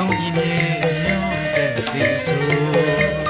ဝတ်သုံးဤမြေမြောင်းတဲ့